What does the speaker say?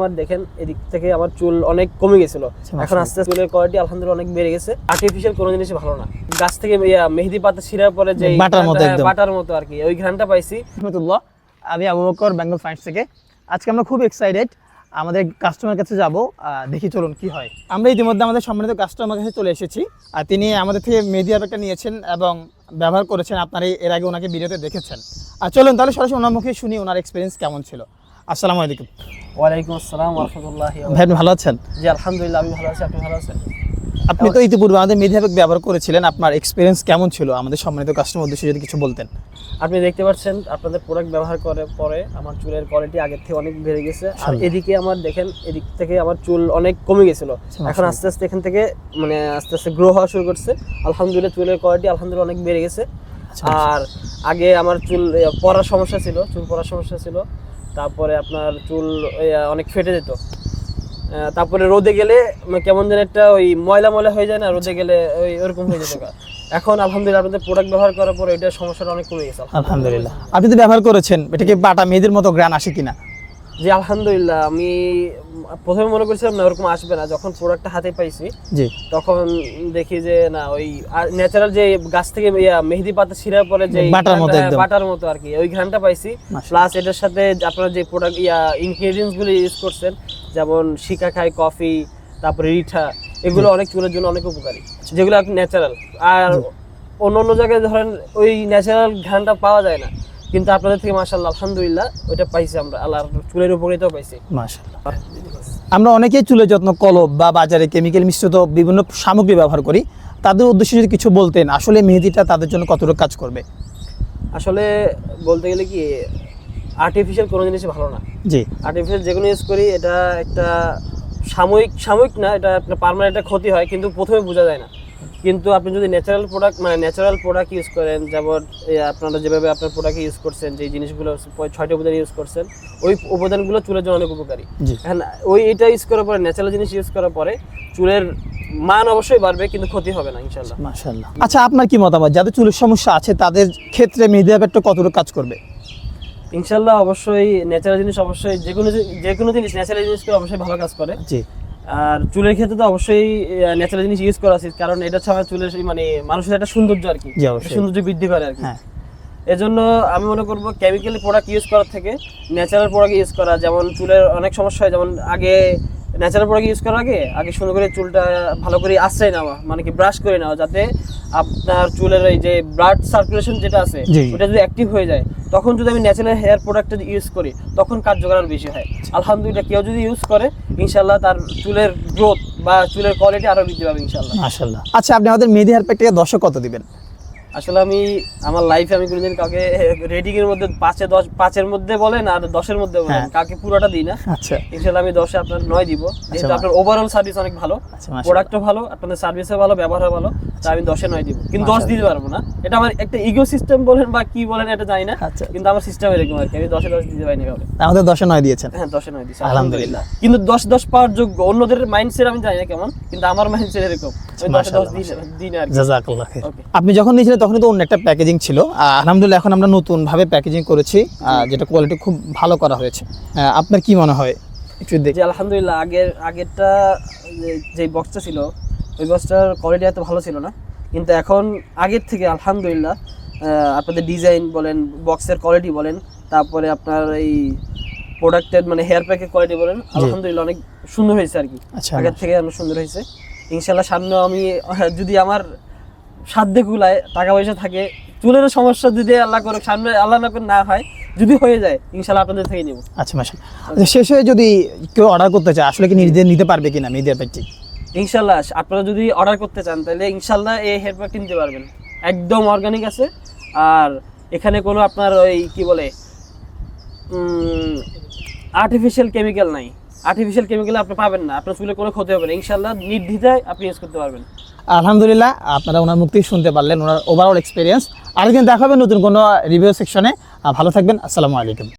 আমার দেখেন এদিক থেকে আমার চুল অনেক কমে গেছিল। আচ্ছা, এখন আস্তে আস্তে চুলের কোয়ালিটি আলহামদুলিল্লাহ অনেক বেড়ে গেছে। আর্টিফিশিয়াল কোনো জিনিসই ভালো না। গাছ থেকে মেহেদি পাতা ছিঁড়ার পরে যে বাটার মতো হ্যাঁ, একদম। বাটার মতো আর কি। ওই ঘ্রাণটা পাইছি। রহমতুল্লাহ আমি আবু বকর বেঙ্গল ফাইন্স থেকে। আজকে আমরা খুব এক্সাইটেড আমাদের কাস্টমার কাছে যাব দেখি চলুন কি হয়। আমরা ইতিমধ্যে আমাদের সম্মানিত কাস্টমার কাছে চলে এসেছি। আর তিনি আমাদের থেকে মেহেদি অ্যাপটা নিয়েছেন এবং ব্যবহার করেছেন। আপনারা এর আগে ওনাকে ভিডিওতে দেখেছেন। আর চলুন তাহলে সরাসরি ওনার মুখে শুনি ওনার এক্সপিরিয়েন্স কেমন ছিল। আসসালামু আলাইকুম। ওয়ালাইকুম আসসালাম রহমতুল্লাহ ভাই ভালো আছেন? জি আলহামদুলিল্লাহ আমি ভালো আছি আপনি ভালো আছেন? আপনি তো ইতিপূর্বে আমাদের মেহেদি অ্যাপ ব্যবহার করেছিলেন। আপনার এক্সপিরিয়েন্স কেমন ছিল? আমাদের সম্মানিত কাস্টমার উদ্দেশ্যে যদি কিছু বলতেন। আপনি দেখতে পাচ্ছেন আপনাদের প্রোডাক্ট ব্যবহার করে পরে আমার চুলের কোয়ালিটি আগের থেকে অনেক বেড়ে গেছে। আর এদিকে আমার দেখেন এদিক থেকে আমার চুল অনেক কমে গেছিল। এখন আস্তে আস্তে এখান থেকে মানে আস্তে আস্তে গ্রো হওয়া শুরু করছে। আলহামদুলিল্লাহ চুলের কোয়ালিটি আলহামদুলিল্লাহ অনেক বেড়ে গেছে। আচ্ছা, আর আগে আমার চুল পড়ার সমস্যা ছিল চুল পড়ার সমস্যা ছিল। তারপরে আপনার চুল অনেক ফেটে যেত। তারপরে রোদে গেলে মানে কেমন যেন একটা ওই ময়লা ময়লা হয়ে যায় না, রোদে গেলে ওই ওরকম হয়ে যেত। এখন আলহামদুলিল্লাহ আপনাদের প্রোডাক্ট ব্যবহার করার পর এটা সমস্যাটা অনেক কমে গেছে। আলহামদুলিল্লাহ। আপনি তো ব্যবহার করেছেন, এটা কি বাটা মেয়েদের মতো গ্রান আসে কিনা? জি আলহামদুলিল্লাহ আমি প্রথমে মনে করছিলাম না ওরকম আসবে না। যখন প্রোডাক্টটা হাতে পাইছি জি। তখন দেখি যে না ওই ন্যাচারাল যে গাছ থেকে মেহেদি পাতা ছিঁড়ার পরে যে বাটার মতো একদম। বাটার মতো আর কি। ওই ঘ্রাণটা পাইছি। প্লাস এটার সাথে আপনারা যে প্রোডাক্ট ইয়া ইনগ্রেডিয়েন্টসগুলো ইউজ করছেন যেমন শিকা খাই কফি তারপরে রিঠা এগুলো অনেক চুলের জন্য অনেক উপকারী। যেগুলো আপনি ন্যাচারাল আর অন্য অন্য জায়গায় ধরেন ওই ন্যাচারাল ঘ্রাণটা পাওয়া যায় না। কিন্তু আপনাদের থেকে মাশাআল্লাহ আলহামদুলিল্লাহ ওইটা পাইছি আমরা। আল্লাহ চুলের উপকারিতাও পাইছি। মাশাআল্লাহ। আমরা অনেকেই চুলের যত্ন কলব বা বাজারে কেমিক্যাল মিশ্রিত বিভিন্ন সামগ্রী ব্যবহার করি। তাদের উদ্দেশ্যে যদি কিছু বলতেন আসলে মেহেদিটা তাদের জন্য কতটুকু কাজ করবে? আসলে বলতে গেলে কি আর্টিফিশিয়াল কোনো জিনিসই ভালো না। জি। আর্টিফিশিয়াল যেগুলো ইউজ করি এটা একটা সাময়িক সাময়িক না এটা আপনার পার্মানেন্ট একটা ক্ষতি হয় কিন্তু প্রথমে বোঝা যায় না। কিন্তু আপনি যদি ন্যাচারাল প্রোডাক্ট মানে ন্যাচারাল প্রোডাক্ট ইউজ করেন যেমন আপনারা যেভাবে আপনার প্রোডাক্ট ইউজ করছেন যে জিনিসগুলো ছয়টা উপাদান ইউজ করছেন ওই উপাদানগুলো চুলের জন্য অনেক উপকারী। এখন ওই এটা ইউজ করার পরে ন্যাচারাল জিনিস ইউজ করার পরে চুলের মান অবশ্যই বাড়বে কিন্তু ক্ষতি হবে না ইনশাল্লাহ মাশাআল্লাহ। আচ্ছা আপনার কি মতামত? যাদের চুলের সমস্যা আছে তাদের ক্ষেত্রে মেহেদি অ্যাপটা কতটুকু কাজ করবে? ইনশাল্লাহ অবশ্যই ন্যাচারাল জিনিস অবশ্যই যে কোনো যে কোনো জিনিস ন্যাচারাল জিনিস করে অবশ্যই ভালো কাজ করে। জি। আর চুলের ক্ষেত্রে তো অবশ্যই ন্যাচারাল জিনিস ইউজ করা উচিত। কারণ এটা ছাড়া চুলের মানে মানুষের একটা সৌন্দর্য আর কি। সৌন্দর্য বৃদ্ধি করে আর কি। হ্যাঁ। এজন্য আমি মনে করব কেমিক্যালি প্রোডাক্ট ইউজ করার থেকে ন্যাচারাল প্রোডাক্ট ইউজ করা যেমন চুলের অনেক সমস্যা হয়। যেমন আগে ন্যাচারাল প্রোডাক্ট ইউজ করার আগে আগে সুন্দর করে চুলটা ভালো করে আশ্রয় নেওয়া মানে কি ব্রাশ করে নেওয়া যাতে আপনার চুলের এই যে ব্লাড সার্কুলেশন যেটা আছে ওটা যদি অ্যাক্টিভ হয়ে যায় তখন যদি আমি ন্যাচারাল হেয়ার প্রোডাক্ট ইউজ করি তখন কার্যকর বেশি হয়। আলহামদুলিল্লাহ কেউ যদি ইউজ করে ইনশাল্লাহ তার চুলের গ্রোথ বা চুলের কোয়ালিটি আরও বৃদ্ধি পাবে ইনশাল্লাহ মাশাআল্লাহ। আচ্ছা আপনি আমাদের মেহেদি হেয়ার প্যাকটাকে দশে কত দিবেন? আসলে আমি আমার লাইফে আমি কোনোদিন কাউকে রেটিং এর মধ্যে পাঁচে দশ পাঁচের মধ্যে বলেন আর দশের মধ্যে বলেন হ্যাঁ। কাউকে পুরোটা দিই না। আচ্ছা। ইনশাল্লাহ আমি দশে আপনার নয় দিব। যেহেতু আপনার ওভারঅল সার্ভিস অনেক ভালো আচ্ছা। প্রোডাক্টও ভালো আপনাদের সার্ভিসও ভালো ব্যবহারও ভালো। আমি দশে নয় দিব। কিন্তু দশ দিতে পারব না। এটা আমার একটা ইগো সিস্টেম বলেন বা কি বলেন এটা জানি না। আচ্ছা। কিন্তু আমার সিস্টেম এরকম আর কি। আমি দশে দশ দিতে পারি না কাউকে আমাদের দশে নয় দিয়েছেন। হ্যাঁ দশে নয় দিচ্ছি আলহামদুলিল্লাহ। কিন্তু দশ দশ পাওয়ার যোগ্য। অন্যদের মাইন্ডসেট আমি জানি না কেমন কিন্তু আমার মাইন্ডসেট এরকম. আপনি যখন নিয়েছিলেন তখন তো অন্য একটা প্যাকেজিং ছিল। আলহামদুলিল্লাহ এখন আমরা নতুন ভাবে প্যাকেজিং করেছি যেটা কোয়ালিটি খুব ভালো করা হয়েছে। আপনার কি মনে হয়? একটু দেখি। আলহামদুলিল্লাহ। আগের আগেরটা যে বক্সটা ছিল ওই বক্সটার কোয়ালিটি এত ভালো ছিল না। কিন্তু এখন আগের থেকে আলহামদুলিল্লাহ আপনাদের ডিজাইন বলেন বক্সের কোয়ালিটি বলেন তারপরে আপনার এই প্রোডাক্টের মানে হেয়ার প্যাকের কোয়ালিটি বলেন আলহামদুলিল্লাহ অনেক সুন্দর হয়েছে আর কি। আচ্ছা। আগের থেকে অনেক সুন্দর হয়েছে। ইনশাল্লাহ সামনে আমি যদি আমার সাধ্যে কুলায় টাকা পয়সা থাকে চুলের সমস্যা যদি আল্লাহ করে সামনে আল্লাহ না করে না হয় যদি হয়ে যায় ইনশাল্লাহ আপনাদের থেকে নেব। আচ্ছা মাসা আচ্ছা শেষে যদি কেউ অর্ডার করতে চায় আসলে কি নিজেদের নিতে পারবে কিনা মিডিয়া প্যাকটি ইনশাল্লাহ, আপনারা যদি অর্ডার করতে চান, তাহলে ইনশাল্লাহ এই হেয়ার কিনতে পারবেন। একদম অর্গানিক আছে। আর এখানে কোনো আপনার ওই কি বলে আর্টিফিশিয়াল কেমিক্যাল নাই। আর্টিফিশিয়াল কেমিক্যাল আপনি পাবেন না। আপনার চুলে কোনো ক্ষতি হবে না। ইনশাল্লাহ নির্দ্বিধায় আপনি ইউজ করতে পারবেন। আলহামদুলিল্লাহ, আপনারা ওনার মুক্তি শুনতে পারলেন ওনার ওভারঅল এক্সপিরিয়েন্স আরেকদিন দেখা হবে নতুন কোনো রিভিউ সেকশনে ভালো থাকবেন। আসসালামু আলাইকুম।